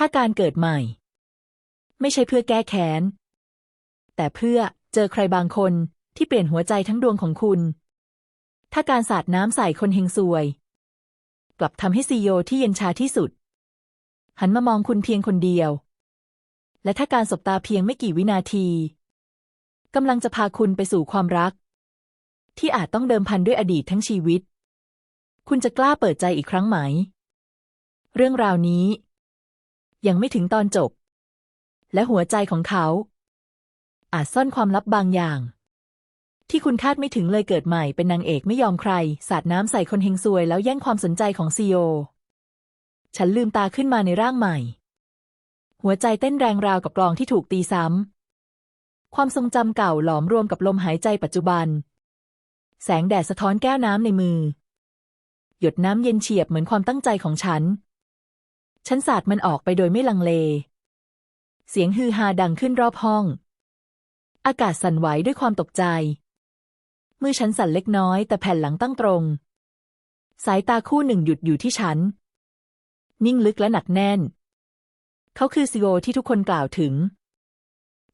ถ้าการเกิดใหม่ ไม่ใช่เพื่อแก้แค้น แต่เพื่อเจอใครบางคนที่เปลี่ยนหัวใจทั้งดวงของคุณ ถ้าการสาดน้ำใส่คนเฮงซวย กลับทำให้ซีโอที่เย็นชาที่สุด หันมามองคุณเพียงคนเดียว และถ้าการสบตาเพียงไม่กี่วินาทีกำลังจะพาคุณไปสู่ความรัก ที่อาจต้องเดิมพันด้วยอดีตทั้งชีวิต คุณจะกล้าเปิดใจอีกครั้งไหม เรื่องราวนี้ ยังไม่ถึงตอนจบ และหัวใจของเขา อาจซ่อนความลับบางอย่าง ที่คุณคาดไม่ถึงเลยเกิดใหม่เป็นนางเอกไม่ยอมใคร สาดน้ำใส่คนเฮงซวยแล้วแย่งความสนใจของซีโอ ฉันลืมตาขึ้นมาในร่างใหม่ หัวใจเต้นแรงราวกับกลองที่ถูกตีซ้ำ ความทรงจำเก่าหลอมรวมกับลมหายใจปัจจุบัน แสงแดดสะท้อนแก้วน้ำในมือ หยดน้ำเย็นเฉียบเหมือนความตั้งใจของฉัน ฉันสาดมันออกไปโดยไม่ลังเล เสียงฮือฮาดังขึ้นรอบห้อง อากาศสั่นไหวด้วยความตกใจ มือฉันสั่นเล็กน้อยแต่แผ่นหลังตั้งตรง สายตาคู่หนึ่งหยุดอยู่ที่ฉัน นิ่งลึกและหนักแน่น เขาคือซีโอที่ทุกคนกล่าวถึง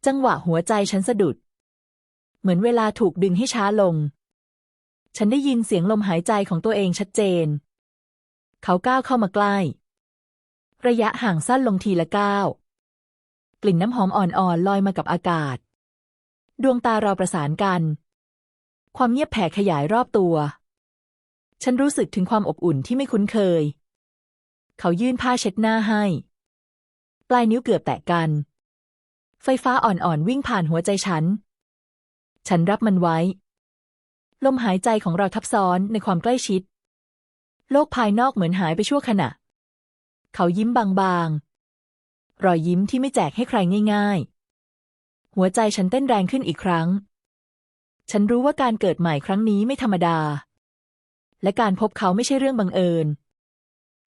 จังหวะหัวใจฉันสะดุด เหมือนเวลาถูกดึงให้ช้าลง ฉันได้ยินเสียงลมหายใจของตัวเองชัดเจน เขาก้าวเข้ามาใกล้ ระยะห่างสั้นลงทีละก้าวกลิ่นน้ำหอมอ่อนๆลอยมากับอากาศ ดวงตาเราประสานกัน ความเงียบแผ่ขยายรอบตัว ฉันรู้สึกถึงความอบอุ่นที่ไม่คุ้นเคย เขายื่นผ้าเช็ดหน้าให้ ปลายนิ้วเกือบแตะกัน ไฟฟ้าอ่อนๆวิ่งผ่านหัวใจฉัน ฉันรับมันไว้ ลมหายใจของเราทับซ้อนในความใกล้ชิด โลกภายนอกเหมือนหายไปชั่วขณะ เขายิ้มบางๆ รอยยิ้มที่ไม่แจกให้ใครง่ายๆ หัวใจฉันเต้นแรงขึ้นอีกครั้ง ฉันรู้ว่าการเกิดใหม่ครั้งนี้ไม่ธรรมดา และการพบเขาไม่ใช่เรื่องบังเอิญ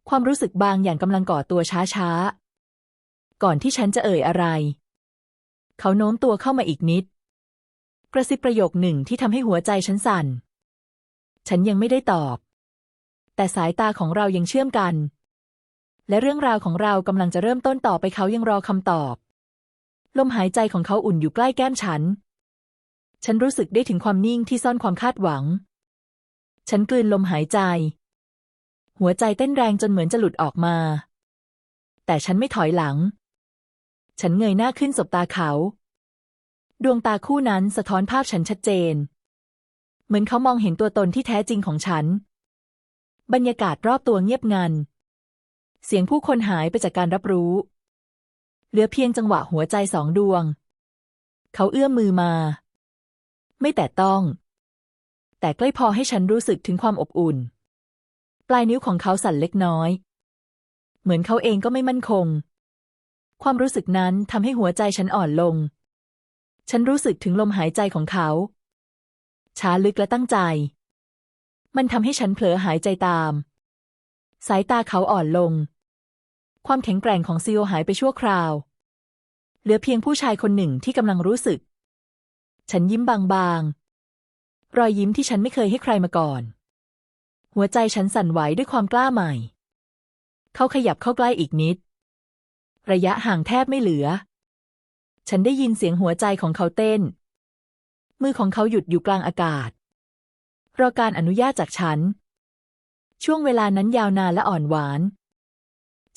ความรู้สึกบางอย่างกำลังก่อตัวช้าๆ ก่อนที่ฉันจะเอ่ยอะไร เขาโน้มตัวเข้ามาอีกนิด กระซิบประโยคหนึ่งที่ทำให้หัวใจฉันสั่น ฉันยังไม่ได้ตอบ แต่สายตาของเรายังเชื่อมกัน และเรื่องราวของเรากำลังจะเริ่มต้นต่อไปเขายังรอคำตอบ ลมหายใจของเขาอุ่นอยู่ใกล้แก้มฉัน ฉันรู้สึกได้ถึงความนิ่งที่ซ่อนความคาดหวัง ฉันกลืนลมหายใจ หัวใจเต้นแรงจนเหมือนจะหลุดออกมา แต่ฉันไม่ถอยหลัง ฉันเงยหน้าขึ้นสบตาเขา ดวงตาคู่นั้นสะท้อนภาพฉันชัดเจน เหมือนเขามองเห็นตัวตนที่แท้จริงของฉัน บรรยากาศรอบตัวเงียบงัน เสียงผู้คนหายไปจากการรับรู้ เหลือเพียงจังหวะหัวใจสองดวง เขาเอื้อมมือมา ไม่แต่ต้อง แต่ใกล้พอให้ฉันรู้สึกถึงความอบอุ่น ปลายนิ้วของเขาสั่นเล็กน้อย เหมือนเขาเองก็ไม่มั่นคง ความรู้สึกนั้นทำให้หัวใจฉันอ่อนลง ฉันรู้สึกถึงลมหายใจของเขา ช้าลึกและตั้งใจ มันทำให้ฉันเผลอหายใจตาม สายตาเขาอ่อนลง ความแข็งแกร่งของซีโอหายไปชั่วคราว เหลือเพียงผู้ชายคนหนึ่งที่กำลังรู้สึก ฉันยิ้มบางๆ รอยยิ้มที่ฉันไม่เคยให้ใครมาก่อน หัวใจฉันสั่นไหวด้วยความกล้าใหม่ เขาขยับเข้าใกล้อีกนิด ระยะห่างแทบไม่เหลือ ฉันได้ยินเสียงหัวใจของเขาเต้น มือของเขาหยุดอยู่กลางอากาศรอการอนุญาตจากฉัน ช่วงเวลานั้นยาวนานและอ่อนหวาน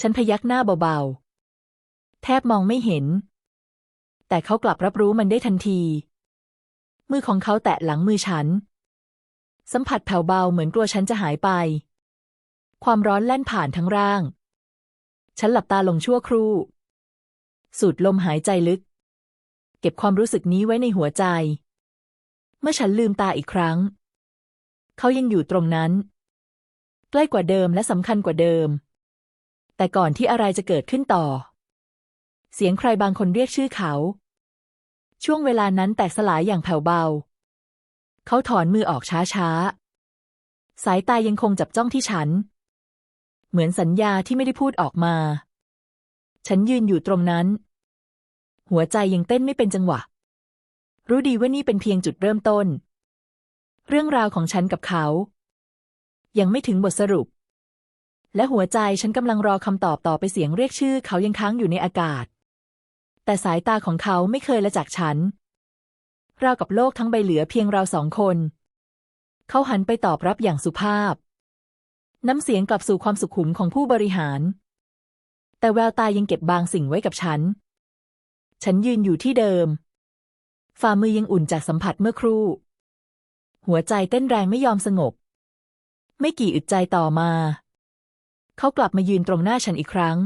ฉันพยักหน้าเบาๆ แทบมองไม่เห็น แต่เขากลับรับรู้มันได้ทันที มือของเขาแตะหลังมือฉัน สัมผัสแผ่วเบาเหมือนกลัวฉันจะหายไป ความร้อนแล่นผ่านทั้งร่าง ฉันหลับตาลงชั่วครู่ สูดลมหายใจลึก เก็บความรู้สึกนี้ไว้ในหัวใจ เมื่อฉันลืมตาอีกครั้ง เขายังอยู่ตรงนั้น ใกล้กว่าเดิมและสำคัญกว่าเดิม แต่ก่อนที่อะไรจะเกิดขึ้นต่อ เสียงใครบางคนเรียกชื่อเขา ช่วงเวลานั้นแตกสลายอย่างแผ่วเบา เขาถอนมือออกช้าๆ สายตายังคงจับจ้องที่ฉัน เหมือนสัญญาที่ไม่ได้พูดออกมา ฉันยืนอยู่ตรงนั้น หัวใจยังเต้นไม่เป็นจังหวะ รู้ดีว่านี่เป็นเพียงจุดเริ่มต้น เรื่องราวของฉันกับเขา ยังไม่ถึงบทสรุป และหัวใจฉันกำลังรอคำตอบต่อไปเสียงเรียกชื่อเขายังค้างอยู่ในอากาศ แต่สายตาของเขาไม่เคยละจากฉันราวกับโลกทั้งใบเหลือเพียงเราสองคน เขาหันไปตอบรับอย่างสุภาพ น้ำเสียงกลับสู่ความสุขุมของผู้บริหาร แต่แววตายังเก็บบางสิ่งไว้กับฉัน ฉันยืนอยู่ที่เดิม ฝ่ามือยังอุ่นจากสัมผัสเมื่อครู่ หัวใจเต้นแรงไม่ยอมสงบ ไม่กี่อึดใจต่อมา เขากลับมายืนตรงหน้าฉันอีกครั้ง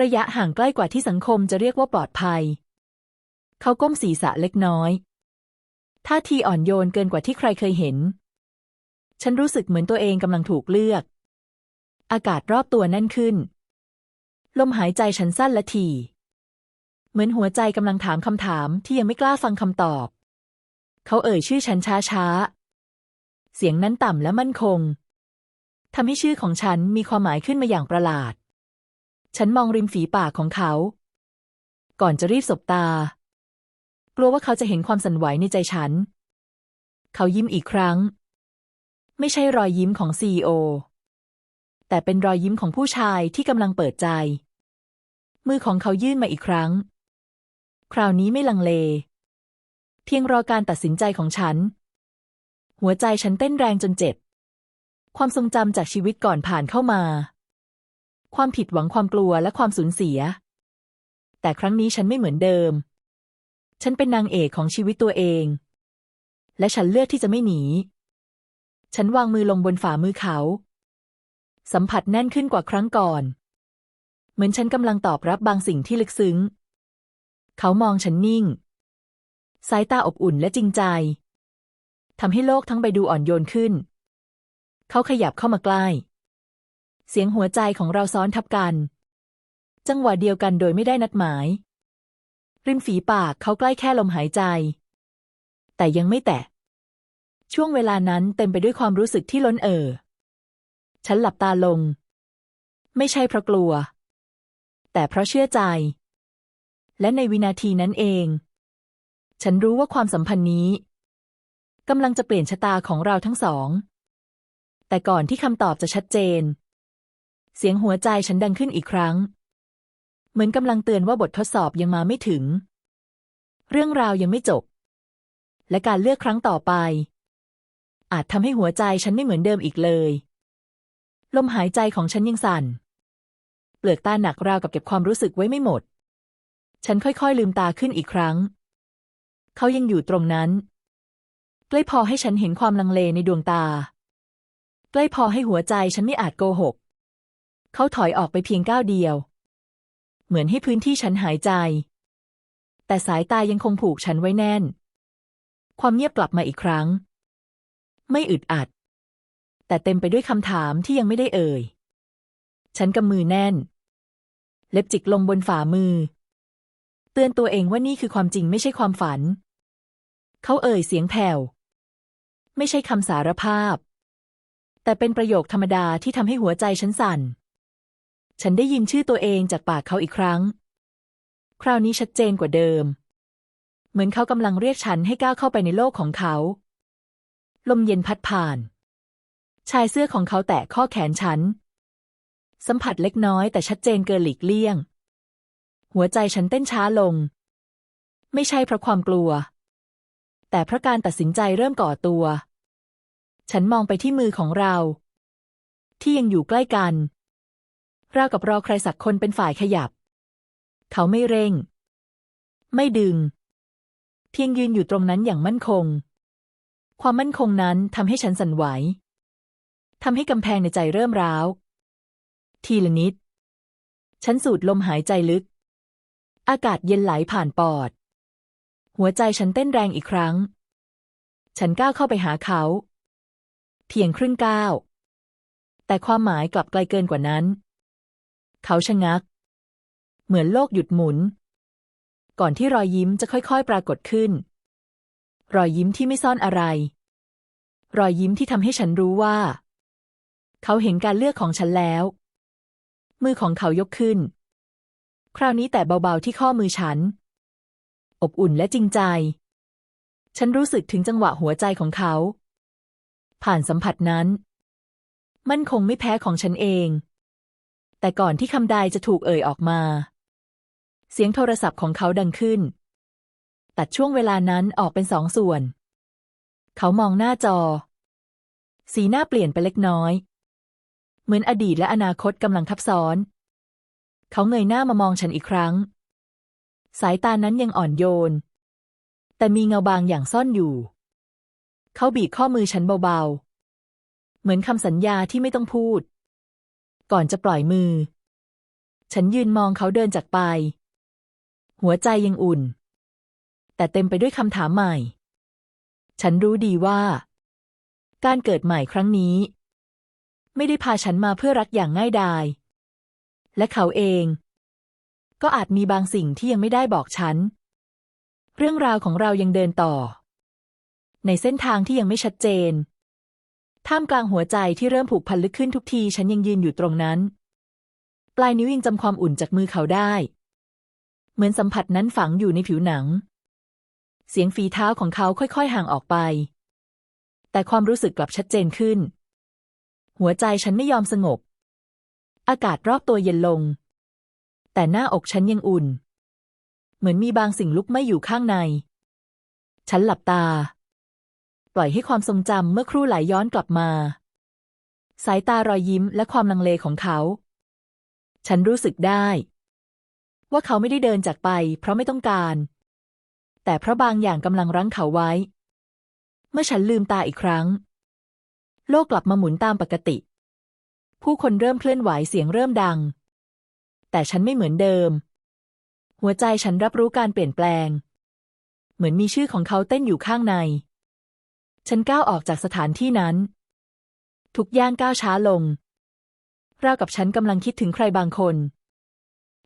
ระยะห่างใกล้กว่าที่สังคมจะเรียกว่าปลอดภัย เขาก้มศีรษะเล็กน้อย ท่าทีอ่อนโยนเกินกว่าที่ใครเคยเห็น ฉันรู้สึกเหมือนตัวเองกำลังถูกเลือก อากาศรอบตัวแน่นขึ้น ลมหายใจฉันสั้นและถี่เหมือนหัวใจกำลังถามคำถามที่ยังไม่กล้าฟังคำตอบ เขาเอ่ยชื่อฉันช้าๆ เสียงนั้นต่ำและมั่นคงทำให้ชื่อของฉันมีความหมายขึ้นมาอย่างประหลาด ฉันมองริมฝีปากของเขา ก่อนจะรีบสบตา กลัวว่าเขาจะเห็นความสั่นไหวในใจฉัน เขายิ้มอีกครั้ง ไม่ใช่รอยยิ้มของซีอแต่เป็นรอยยิ้มของผู้ชายที่กำลังเปิดใจ มือของเขายื่นมาอีกครั้ง คราวนี้ไม่ลังเล เพียงรอการตัดสินใจของฉัน หัวใจฉันเต้นแรงจนเจ็บ ความทรงจำจากชีวิตก่อนผ่านเข้ามา ความผิดหวังความกลัวและความสูญเสีย แต่ครั้งนี้ฉันไม่เหมือนเดิม ฉันเป็นนางเอกของชีวิตตัวเอง และฉันเลือกที่จะไม่หนี ฉันวางมือลงบนฝ่ามือเขา สัมผัสแน่นขึ้นกว่าครั้งก่อน เหมือนฉันกำลังตอบรับบางสิ่งที่ลึกซึ้ง เขามองฉันนิ่ง สายตาอบอุ่นและจริงใจ ทำให้โลกทั้งใบดูอ่อนโยนขึ้น เขาขยับเข้ามาใกล้ เสียงหัวใจของเราซ้อนทับกัน จังหวะเดียวกันโดยไม่ได้นัดหมาย ริมฝีปากเขาใกล้แค่ลมหายใจ แต่ยังไม่แตะ ช่วงเวลานั้นเต็มไปด้วยความรู้สึกที่ล้นเอ่อ ฉันหลับตาลง ไม่ใช่เพราะกลัว แต่เพราะเชื่อใจ และในวินาทีนั้นเอง ฉันรู้ว่าความสัมพันธ์นี้ กำลังจะเปลี่ยนชะตาของเราทั้งสอง แต่ก่อนที่คำตอบจะชัดเจน เสียงหัวใจฉันดังขึ้นอีกครั้ง เหมือนกำลังเตือนว่าบททดสอบยังมาไม่ถึง เรื่องราวยังไม่จบ และการเลือกครั้งต่อไป อาจทำให้หัวใจฉันไม่เหมือนเดิมอีกเลย ลมหายใจของฉันยังสั่น เปลือกตาหนักราวกับเก็บความรู้สึกไว้ไม่หมด ฉันค่อยๆลืมตาขึ้นอีกครั้ง เขายังอยู่ตรงนั้น ใกล้พอให้ฉันเห็นความลังเลในดวงตา ใกล้พอให้หัวใจฉันไม่อาจโกหก เขาถอยออกไปเพียงก้าวเดียว เหมือนให้พื้นที่ฉันหายใจ แต่สายตายังคงผูกฉันไว้แน่น ความเงียบกลับมาอีกครั้ง ไม่อึดอัด แต่เต็มไปด้วยคำถามที่ยังไม่ได้เอ่ย ฉันกำมือแน่น เล็บจิกลงบนฝ่ามือ เตือนตัวเองว่านี่คือความจริงไม่ใช่ความฝันเขาเอ่ยเสียงแผ่ว ไม่ใช่คำสารภาพ แต่เป็นประโยคธรรมดาที่ทำให้หัวใจฉันสั่น ฉันได้ยินชื่อตัวเองจากปากเขาอีกครั้ง คราวนี้ชัดเจนกว่าเดิม เหมือนเขากำลังเรียกฉันให้ก้าวเข้าไปในโลกของเขา ลมเย็นพัดผ่าน ชายเสื้อของเขาแตะข้อแขนฉัน สัมผัสเล็กน้อยแต่ชัดเจนเกินหลีกเลี่ยง หัวใจฉันเต้นช้าลง ไม่ใช่เพราะความกลัวแต่เพราะการตัดสินใจเริ่มก่อตัว ฉันมองไปที่มือของเรา ที่ยังอยู่ใกล้กันราวกับรอใครสักคนเป็นฝ่ายขยับ เขาไม่เร่ง ไม่ดึง เพียงยืนอยู่ตรงนั้นอย่างมั่นคง ความมั่นคงนั้นทำให้ฉันสั่นไหวทำให้กำแพงในใจเริ่มร้าว ทีละนิด ฉันสูดลมหายใจลึก อากาศเย็นไหลผ่านปอด หัวใจฉันเต้นแรงอีกครั้ง ฉันก้าวเข้าไปหาเขา เพียงครึ่งก้าวแต่ความหมายกลับไกลเกินกว่านั้น เขาชะงัก เหมือนโลกหยุดหมุน ก่อนที่รอยยิ้มจะค่อยๆ ปรากฏขึ้น รอยยิ้มที่ไม่ซ่อนอะไร รอยยิ้มที่ทำให้ฉันรู้ว่า เขาเห็นการเลือกของฉันแล้ว มือของเขายกขึ้น คราวนี้แต่เบาๆที่ข้อมือฉัน อบอุ่นและจริงใจ ฉันรู้สึกถึงจังหวะหัวใจของเขา ผ่านสัมผัสนั้น มันคงไม่แพ้ของฉันเอง แต่ก่อนที่คำใดจะถูกเอ่ยออกมา เสียงโทรศัพท์ของเขาดังขึ้น ตัดช่วงเวลานั้นออกเป็นสองส่วน เขามองหน้าจอ สีหน้าเปลี่ยนไปเล็กน้อย เหมือนอดีตและอนาคตกำลังทับซ้อน เขาเงยหน้ามามองฉันอีกครั้ง สายตานั้นยังอ่อนโยน แต่มีเงาบางอย่างซ่อนอยู่ เขาบีบข้อมือฉันเบาๆ เหมือนคำสัญญาที่ไม่ต้องพูด ก่อนจะปล่อยมือ ฉันยืนมองเขาเดินจากไป หัวใจยังอุ่น แต่เต็มไปด้วยคำถามใหม่ ฉันรู้ดีว่า การเกิดใหม่ครั้งนี้ ไม่ได้พาฉันมาเพื่อรักอย่างง่ายดาย และเขาเอง ก็อาจมีบางสิ่งที่ยังไม่ได้บอกฉัน เรื่องราวของเรายังเดินต่อ ในเส้นทางที่ยังไม่ชัดเจน ท่ามกลางหัวใจที่เริ่มผูกพันลึกขึ้นทุกทีฉันยังยืนอยู่ตรงนั้น ปลายนิ้วยังจำความอุ่นจากมือเขาได้ เหมือนสัมผัสนั้นฝังอยู่ในผิวหนัง เสียงฝีเท้าของเขาค่อยๆ ห่างออกไป แต่ความรู้สึกกลับชัดเจนขึ้น หัวใจฉันไม่ยอมสงบ อากาศรอบตัวเย็นลง แต่หน้าอกฉันยังอุ่น เหมือนมีบางสิ่งลุกไม่อยู่ข้างใน ฉันหลับตา ล่อยให้ความทรงจำเมื่อครู่ไหลย้อนกลับมา สายตารอยยิ้มและความลังเลของเขา ฉันรู้สึกได้ ว่าเขาไม่ได้เดินจากไป เพราะไม่ต้องการ แต่เพราะบางอย่างกำลังรั้งเขาไว้ เมื่อฉันลืมตาอีกครั้ง โลกกลับมาหมุนตามปกติ ผู้คนเริ่มเคลื่อนไหวเสียงเริ่มดัง แต่ฉันไม่เหมือนเดิม หัวใจฉันรับรู้การเปลี่ยนแปลง เหมือนมีชื่อของเขาเต้นอยู่ข้างใน ฉันก้าวออกจากสถานที่นั้น ทุกย่างก้าวช้าลง ราวกับฉันกำลังคิดถึงใครบางคน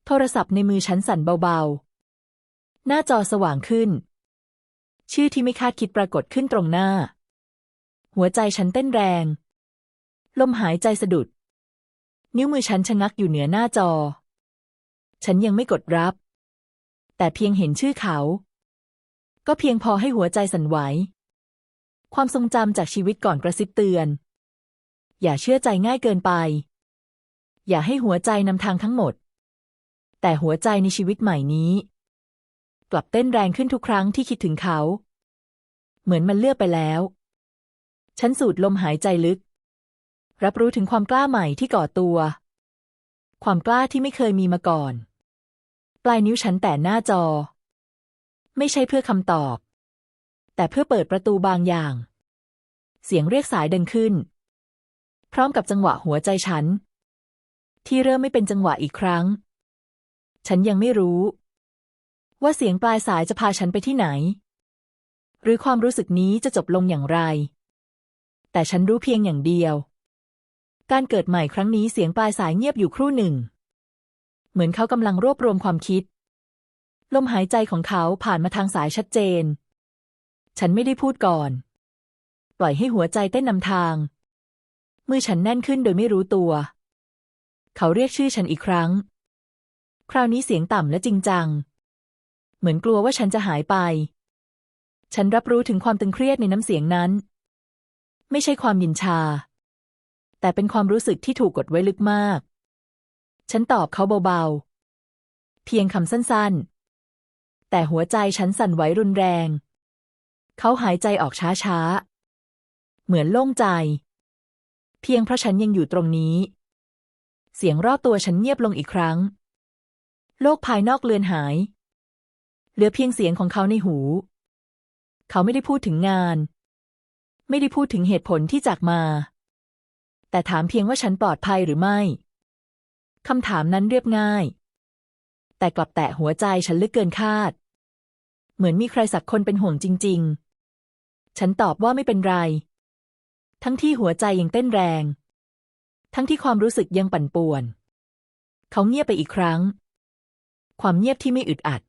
โทรศัพท์ในมือฉันสั่นเบาๆ หน้าจอสว่างขึ้น ชื่อที่ไม่คาดคิดปรากฏขึ้นตรงหน้า หัวใจฉันเต้นแรง ลมหายใจสะดุด นิ้วมือฉันชะงักอยู่เหนือหน้าจอ ฉันยังไม่กดรับ แต่เพียงเห็นชื่อเขา ก็เพียงพอให้หัวใจสั่นไหว ความทรงจำจากชีวิตก่อนกระซิบเตือน อย่าเชื่อใจง่ายเกินไป อย่าให้หัวใจนำทางทั้งหมด แต่หัวใจในชีวิตใหม่นี้ กลับเต้นแรงขึ้นทุกครั้งที่คิดถึงเขา เหมือนมันเลือกไปแล้ว ฉันสูดลมหายใจลึก รับรู้ถึงความกล้าใหม่ที่ก่อตัว ความกล้าที่ไม่เคยมีมาก่อน ปลายนิ้วฉันแต่หน้าจอ ไม่ใช่เพื่อคำตอบ แต่เพื่อเปิดประตูบางอย่าง เสียงเรียกสายดังขึ้น พร้อมกับจังหวะหัวใจฉัน ที่เริ่มไม่เป็นจังหวะอีกครั้ง ฉันยังไม่รู้ ว่าเสียงปลายสายจะพาฉันไปที่ไหน หรือความรู้สึกนี้จะจบลงอย่างไร แต่ฉันรู้เพียงอย่างเดียว การเกิดใหม่ครั้งนี้เสียงปลายสายเงียบอยู่ครู่หนึ่ง เหมือนเขากำลังรวบรวมความคิดลมหายใจของเขาผ่านมาทางสายชัดเจน ฉันไม่ได้พูดก่อน ปล่อยให้หัวใจเต้นนำทาง มือฉันแน่นขึ้นโดยไม่รู้ตัว เขาเรียกชื่อฉันอีกครั้ง คราวนี้เสียงต่ำและจริงจัง เหมือนกลัวว่าฉันจะหายไป ฉันรับรู้ถึงความตึงเครียดในน้ำเสียงนั้น ไม่ใช่ความยินชา แต่เป็นความรู้สึกที่ถูกกดไว้ลึกมาก ฉันตอบเขาเบาๆ เพียงคำสั้นๆ แต่หัวใจฉันสั่นไหวรุนแรง เขาหายใจออกช้าๆ เหมือนโล่งใจ เพียงเพราะฉันยังอยู่ตรงนี้ เสียงรอบตัวฉันเงียบลงอีกครั้ง โลกภายนอกเลือนหาย เหลือเพียงเสียงของเขาในหู เขาไม่ได้พูดถึงงาน ไม่ได้พูดถึงเหตุผลที่จากมา แต่ถามเพียงว่าฉันปลอดภัยหรือไม่คำถามนั้นเรียบง่าย แต่กลับแตะหัวใจฉันลึกเกินคาด เหมือนมีใครสักคนเป็นห่วงจริง ๆ ฉันตอบว่าไม่เป็นไร ทั้งที่หัวใจยังเต้นแรง ทั้งที่ความรู้สึกยังปั่นป่วน เขาเงียบไปอีกครั้ง ความเงียบที่ไม่อึดอัด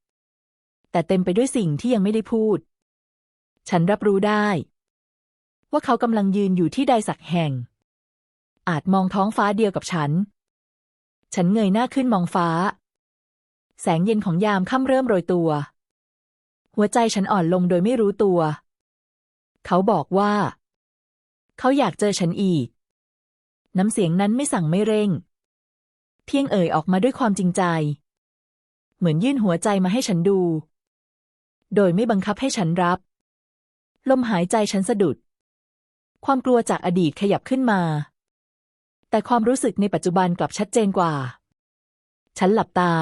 แต่เต็มไปด้วยสิ่งที่ยังไม่ได้พูด ฉันรับรู้ได้ ว่าเขากำลังยืนอยู่ที่ใดสักแห่ง อาจมองท้องฟ้าเดียวกับฉัน ฉันเงยหน้าขึ้นมองฟ้า แสงเย็นของยามค่ำเริ่มโรยตัว หัวใจฉันอ่อนลงโดยไม่รู้ตัว เขาบอกว่า เขาอยากเจอฉันอีก น้ำเสียงนั้นไม่สั่งไม่เร่ง เพียงเอ่ยออกมาด้วยความจริงใจ เหมือนยื่นหัวใจมาให้ฉันดู โดยไม่บังคับให้ฉันรับ ลมหายใจฉันสะดุด ความกลัวจากอดีตขยับขึ้นมา แต่ความรู้สึกในปัจจุบันกลับชัดเจนกว่า ฉันหลับตา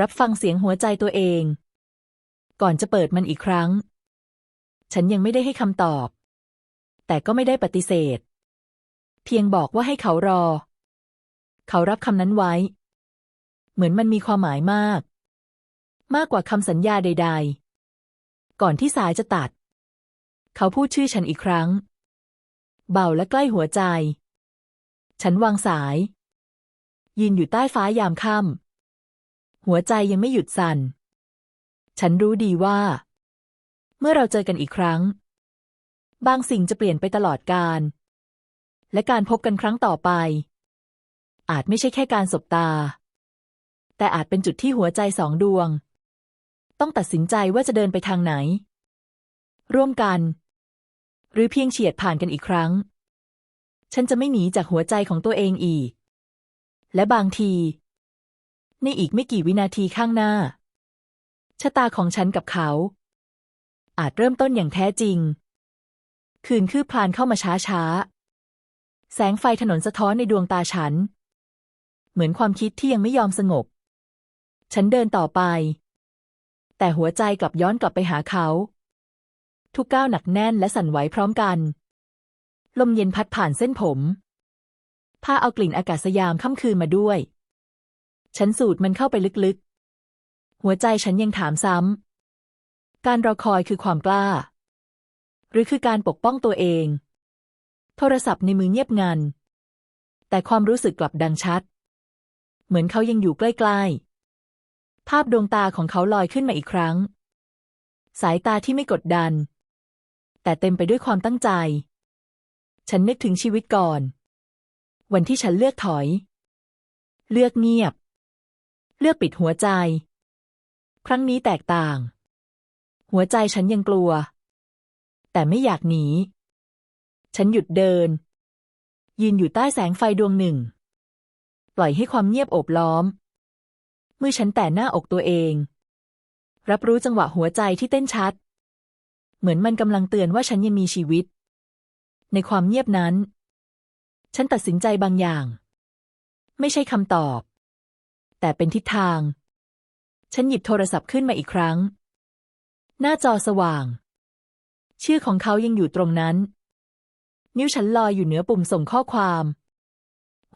รับฟังเสียงหัวใจตัวเอง ก่อนจะเปิดมันอีกครั้ง ฉันยังไม่ได้ให้คำตอบ แต่ก็ไม่ได้ปฏิเสธ เพียงบอกว่าให้เขารอ เขารับคำนั้นไว้ เหมือนมันมีความหมายมาก มากกว่าคำสัญญาใด ๆ ก่อนที่สายจะตัด เขาพูดชื่อฉันอีกครั้ง เบาและใกล้หัวใจ ฉันวางสาย ยืนอยู่ใต้ฟ้ายามค่ำหัวใจยังไม่หยุดสั่น ฉันรู้ดีว่า เมื่อเราเจอกันอีกครั้ง บางสิ่งจะเปลี่ยนไปตลอดกาลและการพบกันครั้งต่อไป อาจไม่ใช่แค่การสบตา แต่อาจเป็นจุดที่หัวใจสองดวง ต้องตัดสินใจว่าจะเดินไปทางไหน ร่วมกัน หรือเพียงเฉียดผ่านกันอีกครั้ง ฉันจะไม่หนีจากหัวใจของตัวเองอีก และบางที ในอีกไม่กี่วินาทีข้างหน้า ชะตาของฉันกับเขา อาจเริ่มต้นอย่างแท้จริง คืนคืบคลานเข้ามาช้าช้า แสงไฟถนนสะท้อนในดวงตาฉัน เหมือนความคิดที่ยังไม่ยอมสงบ ฉันเดินต่อไป แต่หัวใจกลับย้อนกลับไปหาเขา ทุกก้าวหนักแน่นและสั่นไหวพร้อมกัน ลมเย็นพัดผ่านเส้นผมพาเอากลิ่นอากาศยามค่ำคืนมาด้วย ฉันสูดมันเข้าไปลึก หัวใจฉันยังถามซ้ำ การรอคอยคือความกล้า หรือคือการปกป้องตัวเอง โทรศัพท์ในมือเงียบงัน แต่ความรู้สึกกลับดังชัด เหมือนเขายังอยู่ใกล้ๆ ภาพดวงตาของเขาลอยขึ้นมาอีกครั้ง สายตาที่ไม่กดดัน แต่เต็มไปด้วยความตั้งใจ ฉันนึกถึงชีวิตก่อน วันที่ฉันเลือกถอย เลือกเงียบ เลือกปิดหัวใจ ครั้งนี้แตกต่าง หัวใจฉันยังกลัว แต่ไม่อยากหนี ฉันหยุดเดิน ยืนอยู่ใต้แสงไฟดวงหนึ่ง ปล่อยให้ความเงียบโอบล้อม มือฉันแต่หน้าอกตัวเอง รับรู้จังหวะหัวใจที่เต้นชัด เหมือนมันกำลังเตือนว่าฉันยังมีชีวิต ในความเงียบนั้น ฉันตัดสินใจบางอย่าง ไม่ใช่คำตอบ แต่เป็นทิศทาง ฉันหยิบโทรศัพท์ขึ้นมาอีกครั้ง หน้าจอสว่าง ชื่อของเขายังอยู่ตรงนั้น นิ้วฉันลอยอยู่เหนือปุ่มส่งข้อความ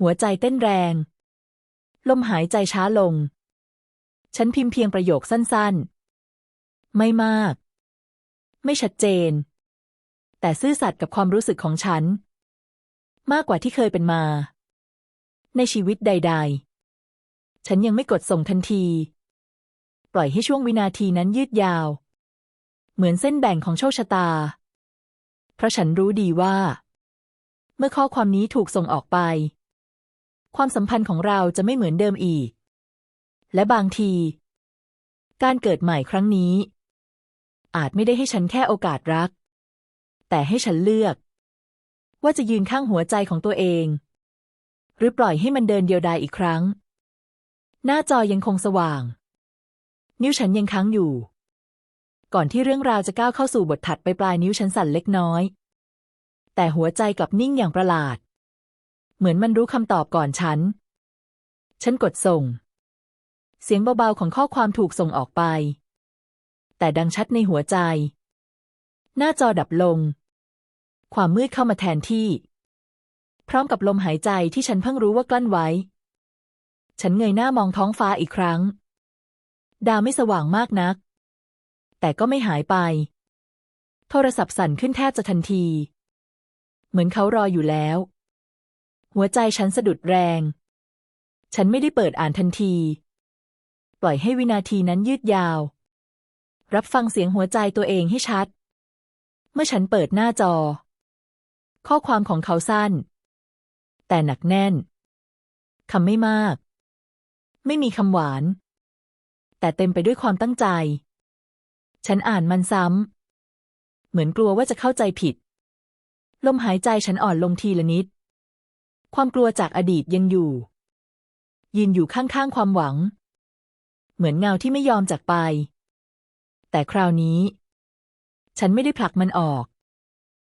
หัวใจเต้นแรง ลมหายใจช้าลง ฉันพิมพ์เพียงประโยคสั้นๆ ไม่มาก ไม่ชัดเจน แต่ซื่อสัตย์กับความรู้สึกของฉัน มากกว่าที่เคยเป็นมา ในชีวิตใด ๆ ฉันยังไม่กดส่งทันที ปล่อยให้ช่วงวินาทีนั้นยืดยาว เหมือนเส้นแบ่งของโชคชะตา เพราะฉันรู้ดีว่า เมื่อข้อความนี้ถูกส่งออกไป ความสัมพันธ์ของเราจะไม่เหมือนเดิมอีก และบางที การเกิดใหม่ครั้งนี้ อาจไม่ได้ให้ฉันแค่โอกาสรัก แต่ให้ฉันเลือก ว่าจะยืนข้างหัวใจของตัวเอง หรือปล่อยให้มันเดินเดียวดายอีกครั้ง หน้าจอยังคงสว่าง นิ้วฉันยังค้างอยู่ ก่อนที่เรื่องราวจะก้าวเข้าสู่บทถัดไปปลายนิ้วฉันสั่นเล็กน้อย แต่หัวใจกลับนิ่งอย่างประหลาด เหมือนมันรู้คำตอบก่อนฉัน ฉันกดส่ง เสียงเบาๆของข้อความถูกส่งออกไป แต่ดังชัดในหัวใจ หน้าจอดับลง ความมืดเข้ามาแทนที่ พร้อมกับลมหายใจที่ฉันเพิ่งรู้ว่ากลั้นไว้ ฉันเงยหน้ามองท้องฟ้าอีกครั้ง ดาวไม่สว่างมากนัก แต่ก็ไม่หายไป โทรศัพท์สั่นขึ้นแทบจะทันที เหมือนเขารออยู่แล้ว หัวใจฉันสะดุดแรง ฉันไม่ได้เปิดอ่านทันที ปล่อยให้วินาทีนั้นยืดยาว รับฟังเสียงหัวใจตัวเองให้ชัด เมื่อฉันเปิดหน้าจอ ข้อความของเขาสั้น แต่หนักแน่นคำไม่มาก ไม่มีคำหวาน แต่เต็มไปด้วยความตั้งใจ ฉันอ่านมันซ้ำ เหมือนกลัวว่าจะเข้าใจผิด ลมหายใจฉันอ่อนลงทีละนิด ความกลัวจากอดีตยังอยู่ ยืนอยู่ข้างๆความหวัง เหมือนเงาที่ไม่ยอมจากไป แต่คราวนี้ ฉันไม่ได้ผลักมันออก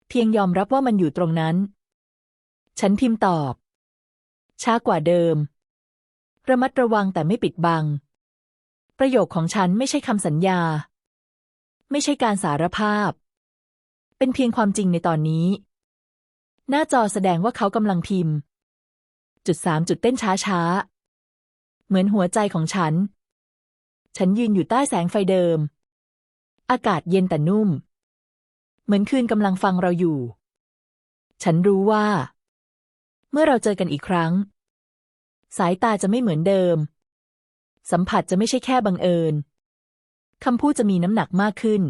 เพียงยอมรับว่ามันอยู่ตรงนั้น ฉันพิมพ์ตอบ ช้ากว่าเดิม ระมัดระวังแต่ไม่ปิดบัง ประโยคของฉันไม่ใช่คำสัญญา ไม่ใช่การสารภาพ เป็นเพียงความจริงในตอนนี้ หน้าจอแสดงว่าเขากำลังพิมพ์ จุดสามจุดเต้นช้าช้าๆเหมือนหัวใจของฉัน ฉันยืนอยู่ใต้แสงไฟเดิม อากาศเย็นแต่นุ่ม เหมือนคืนกำลังฟังเราอยู่ ฉันรู้ว่า เมื่อเราเจอกันอีกครั้ง สายตาจะไม่เหมือนเดิม สัมผัสจะไม่ใช่แค่บังเอิญคำพูดจะมีน้ำหนักมากขึ้น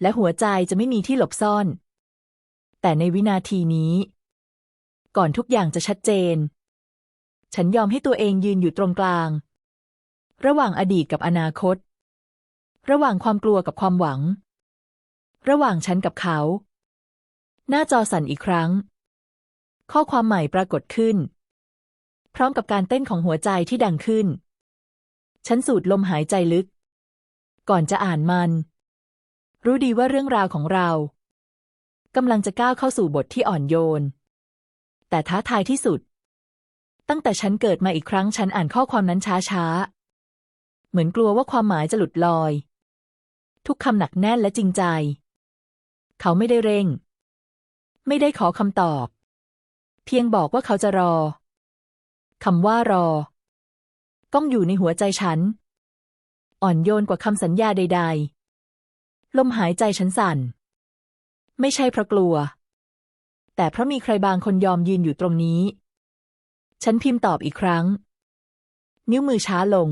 และหัวใจจะไม่มีที่หลบซ่อน แต่ในวินาทีนี้ ก่อนทุกอย่างจะชัดเจน ฉันยอมให้ตัวเองยืนอยู่ตรงกลาง ระหว่างอดีตกับอนาคต ระหว่างความกลัวกับความหวัง ระหว่างฉันกับเขา หน้าจอสั่นอีกครั้ง ข้อความใหม่ปรากฏขึ้น พร้อมกับการเต้นของหัวใจที่ดังขึ้น ฉันสูดลมหายใจลึก ก่อนจะอ่านมัน รู้ดีว่าเรื่องราวของเรากำลังจะก้าวเข้าสู่บทที่อ่อนโยน แต่ท้าทายที่สุด ตั้งแต่ฉันเกิดมาอีกครั้งฉันอ่านข้อความนั้นช้าๆ เหมือนกลัวว่าความหมายจะหลุดลอย ทุกคำหนักแน่นและจริงใจ เขาไม่ได้เร่ง ไม่ได้ขอคำตอบ เพียงบอกว่าเขาจะรอคำว่ารอ ก้องอยู่ในหัวใจฉัน อ่อนโยนกว่าคำสัญญาใด ๆ ลมหายใจฉันสั่น ไม่ใช่เพราะกลัว แต่เพราะมีใครบางคนยอมยืนอยู่ตรงนี้ ฉันพิมพ์ตอบอีกครั้ง นิ้วมือช้าลง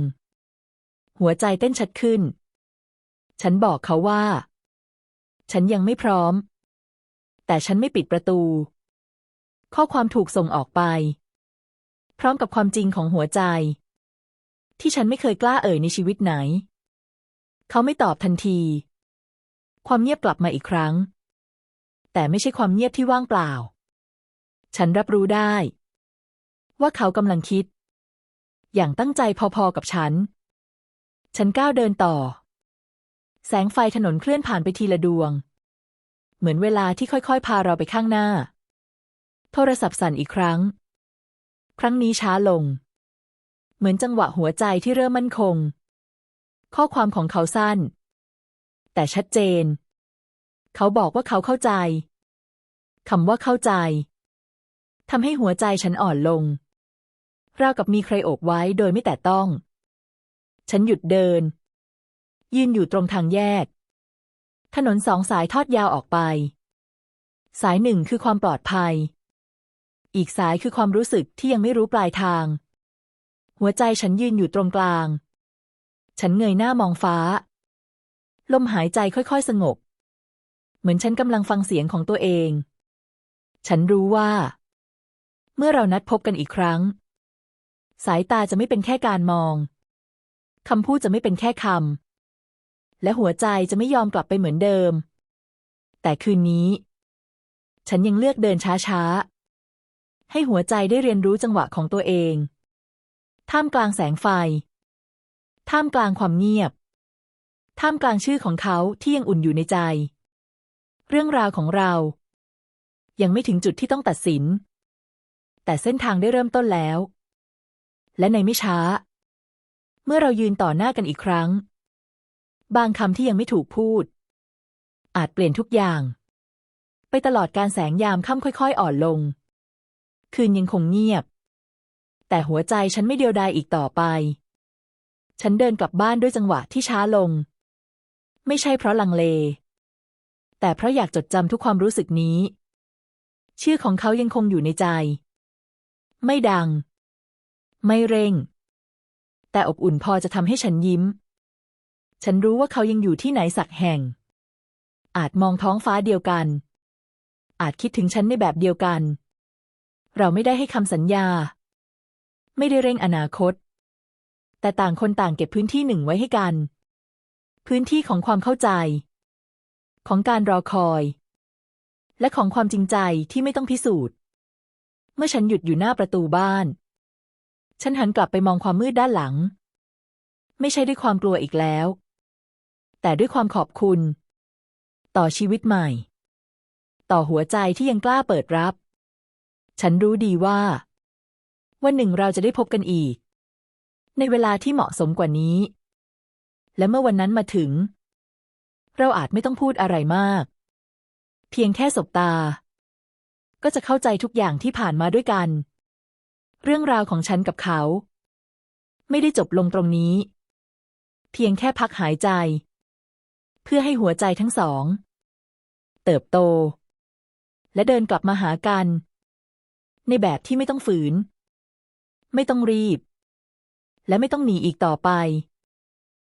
หัวใจเต้นชัดขึ้น ฉันบอกเขาว่า ฉันยังไม่พร้อม แต่ฉันไม่ปิดประตู ข้อความถูกส่งออกไป พร้อมกับความจริงของหัวใจ ที่ฉันไม่เคยกล้าเอ่ยในชีวิตไหน เขาไม่ตอบทันที ความเงียบกลับมาอีกครั้ง แต่ไม่ใช่ความเงียบที่ว่างเปล่า ฉันรับรู้ได้ ว่าเขากำลังคิด อย่างตั้งใจพอๆกับฉัน ฉันก้าวเดินต่อ แสงไฟถนนเคลื่อนผ่านไปทีละดวง เหมือนเวลาที่ค่อยๆ พาเราไปข้างหน้า โทรศัพท์สั่นอีกครั้ง ครั้งนี้ช้าลง เหมือนจังหวะหัวใจที่เริ่มมั่นคง ข้อความของเขาสั้น แต่ชัดเจน เขาบอกว่าเขาเข้าใจคำว่าเข้าใจทำให้หัวใจฉันอ่อนลงราวกับมีใครโอบไว้โดยไม่แต่ต้อง ฉันหยุดเดิน ยืนอยู่ตรงทางแยก ถนนสองสายทอดยาวออกไป สายหนึ่งคือความปลอดภัย อีกสายคือความรู้สึกที่ยังไม่รู้ปลายทาง หัวใจฉันยืนอยู่ตรงกลาง ฉันเงยหน้ามองฟ้า ลมหายใจค่อยๆสงบ เหมือนฉันกำลังฟังเสียงของตัวเอง ฉันรู้ว่า เมื่อเรานัดพบกันอีกครั้ง สายตาจะไม่เป็นแค่การมองคำพูดจะไม่เป็นแค่คำและหัวใจจะไม่ยอมกลับไปเหมือนเดิม แต่คืนนี้ ฉันยังเลือกเดินช้าๆ ให้หัวใจได้เรียนรู้จังหวะของตัวเอง ท่ามกลางแสงไฟ ท่ามกลางความเงียบ ท่ามกลางชื่อของเขาที่ยังอุ่นอยู่ในใจ เรื่องราวของเรา ยังไม่ถึงจุดที่ต้องตัดสิน แต่เส้นทางได้เริ่มต้นแล้ว และในไม่ช้า เมื่อเรายืนต่อหน้ากันอีกครั้ง บางคำที่ยังไม่ถูกพูด อาจเปลี่ยนทุกอย่าง ไปตลอดการแสงยามค่ำค่อย ๆ อ่อนลง คืนยังคงเงียบ แต่หัวใจฉันไม่เดียวดายอีกต่อไป ฉันเดินกลับบ้านด้วยจังหวะที่ช้าลง ไม่ใช่เพราะลังเล แต่เพราะอยากจดจำทุกความรู้สึกนี้ ชื่อของเขายังคงอยู่ในใจ ไม่ดัง ไม่เร่ง แต่อบอุ่นพอจะทำให้ฉันยิ้ม ฉันรู้ว่าเขายังอยู่ที่ไหนสักแห่ง อาจมองท้องฟ้าเดียวกัน อาจคิดถึงฉันในแบบเดียวกัน เราไม่ได้ให้คำสัญญา ไม่ได้เร่งอนาคต แต่ต่างคนต่างเก็บพื้นที่หนึ่งไว้ให้กัน พื้นที่ของความเข้าใจ ของการรอคอย และของความจริงใจที่ไม่ต้องพิสูจน์ เมื่อฉันหยุดอยู่หน้าประตูบ้าน ฉันหันกลับไปมองความมืดด้านหลัง ไม่ใช่ด้วยความกลัวอีกแล้ว แต่ด้วยความขอบคุณ ต่อชีวิตใหม่ ต่อหัวใจที่ยังกล้าเปิดรับ ฉันรู้ดีว่า วันหนึ่งเราจะได้พบกันอีก ในเวลาที่เหมาะสมกว่านี้ และเมื่อวันนั้นมาถึง เราอาจไม่ต้องพูดอะไรมาก เพียงแค่สบตา ก็จะเข้าใจทุกอย่างที่ผ่านมาด้วยกัน เรื่องราวของฉันกับเขา ไม่ได้จบลงตรงนี้ เพียงแค่พักหายใจ เพื่อให้หัวใจทั้งสอง เติบโต และเดินกลับมาหากัน ในแบบที่ไม่ต้องฝืน ไม่ต้องรีบ และไม่ต้องหนีอีกต่อไป